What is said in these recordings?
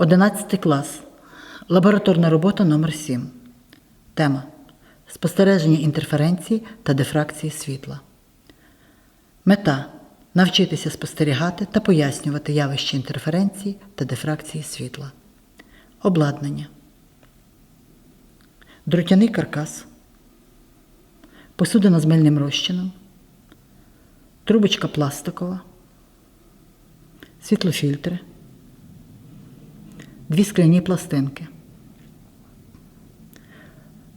11 клас. Лабораторна робота номер 7 Тема Спостереження інтерференції та дифракції світла. Мета навчитися спостерігати та пояснювати явище інтерференції та дифракції світла. Обладнання. Дротяний каркас. Посудина з мильним розчином. Трубочка пластикова. Світлофільтри. Дві скляні пластинки.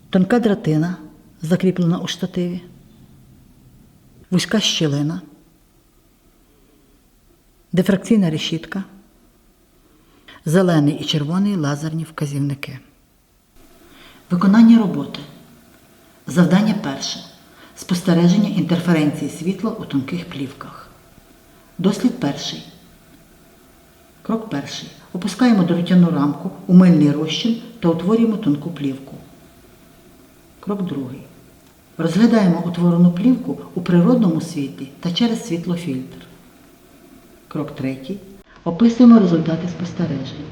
Тонка дротина, закріплена у штативі. Вузька щілина. Дифракційна решітка. Зелений і червоний лазерні вказівники. Виконання роботи. Завдання перше. Спостереження інтерференції світла у тонких плівках. Дослід перший. Крок перший. Опускаємо дротяну рамку у мильний розчин та утворюємо тонку плівку. Крок другий. Розглядаємо утворену плівку у природному світлі та через світлофільтр. Крок третій. Описуємо результати спостережень.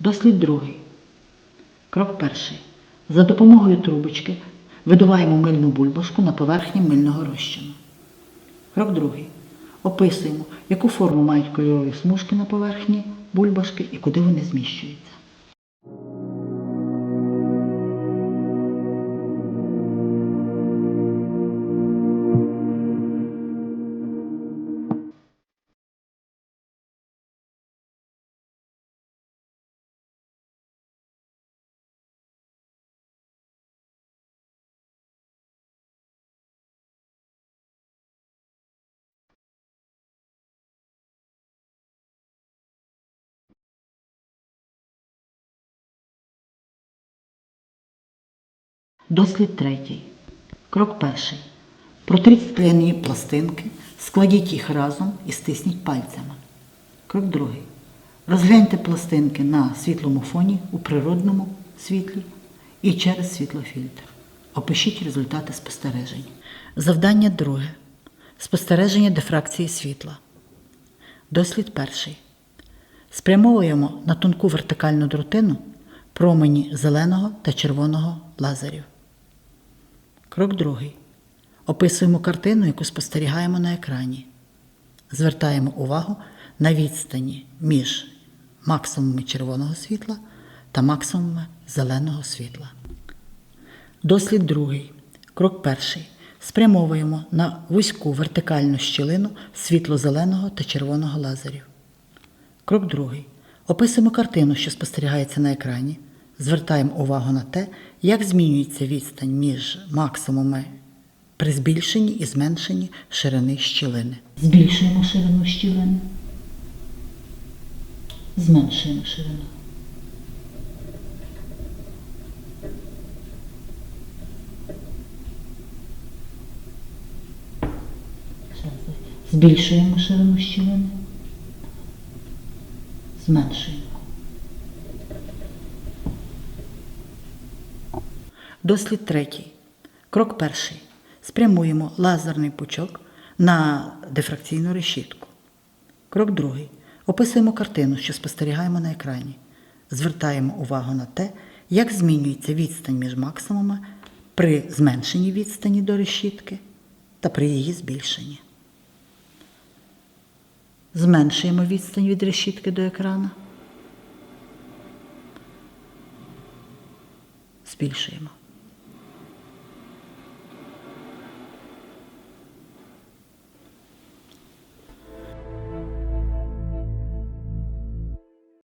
Дослід другий. Крок перший. За допомогою трубочки видуваємо мильну бульбашку на поверхні мильного розчину. Крок другий. Описуємо, яку форму мають кольорові смужки на поверхні бульбашки і куди вони зміщуються. Дослід третій. Крок перший. Протріть скляні пластинки, складіть їх разом і стисніть пальцями. Крок другий. Розгляньте пластинки на світлому фоні у природному світлі і через світлофільтр. Опишіть результати спостережень. Завдання друге. Спостереження дифракції світла. Дослід перший. Спрямовуємо на тонку вертикальну дротину промені зеленого та червоного лазерів. Крок другий. Описуємо картину, яку спостерігаємо на екрані. Звертаємо увагу на відстані між максимумами червоного світла та максимумами зеленого світла. Дослід другий. Крок перший. Спрямовуємо на вузьку вертикальну щілину світло-зеленого та червоного лазерів. Крок другий. Описуємо картину, що спостерігається на екрані. Звертаємо увагу на те, як змінюється відстань між максимумами при збільшенні і зменшенні ширини щілини. Збільшуємо ширину щілини. Зменшуємо ширину. Збільшуємо ширину щілини. Зменшуємо. Дослід третій. Крок перший. Спрямуємо лазерний пучок на дифракційну решітку. Крок другий. Описуємо картину, що спостерігаємо на екрані. Звертаємо увагу на те, як змінюється відстань між максимумами при зменшенні відстані до решітки та при її збільшенні. Зменшуємо відстань від решітки до екрана. Збільшуємо.